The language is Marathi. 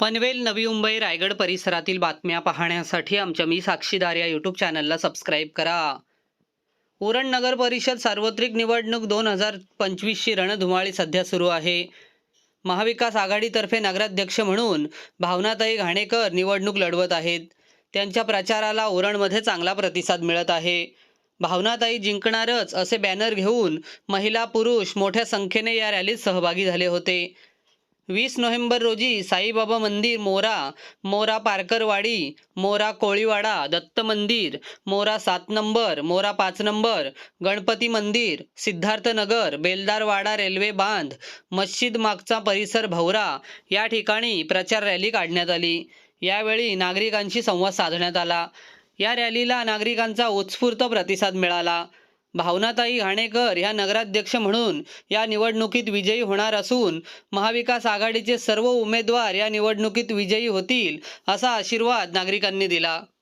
पनवेल नवी मुंबई रायगड परिसरातील बातम्या पाहण्यासाठी आमच्या मी साक्षीदार या यूट्यूब चॅनलला सबस्क्राईब करा. उरण नगर परिषद सार्वत्रिक निवडणूक दोन हजार पंचवीसची रणधुमाळी सध्या सुरू आहे. महाविकास आघाडीतर्फे नगराध्यक्ष म्हणून भावनाताई घाणेकर निवडणूक लढवत आहेत. त्यांच्या प्रचाराला उरणमध्ये चांगला प्रतिसाद मिळत आहे. भावनाताई जिंकणारच असे बॅनर घेऊन महिला पुरुष मोठ्या संख्येने या रॅलीत सहभागी झाले होते. वीस नोव्हेंबर रोजी साईबाबा मंदिर मोरा मोरा पारकरवाडी मोरा कोळीवाडा दत्त मंदिर मोरा सात नंबर मोरा पाच नंबर गणपती मंदिर सिद्धार्थनगर बेलदारवाडा रेल्वे बांध मस्जिद मागचा परिसर भवरा या ठिकाणी प्रचार रॅली काढण्यात आली. यावेळी नागरिकांशी संवाद साधण्यात आला. या रॅलीला नागरिकांचा उत्स्फूर्त प्रतिसाद मिळाला. भावनाताई घाणेकर ह्या नगराध्यक्ष म्हणून या निवडणुकीत विजयी होणार असून महाविकास आघाडीचे सर्व उमेदवार या निवडणुकीत विजयी होतील असा आशीर्वाद नागरिकांनी दिला.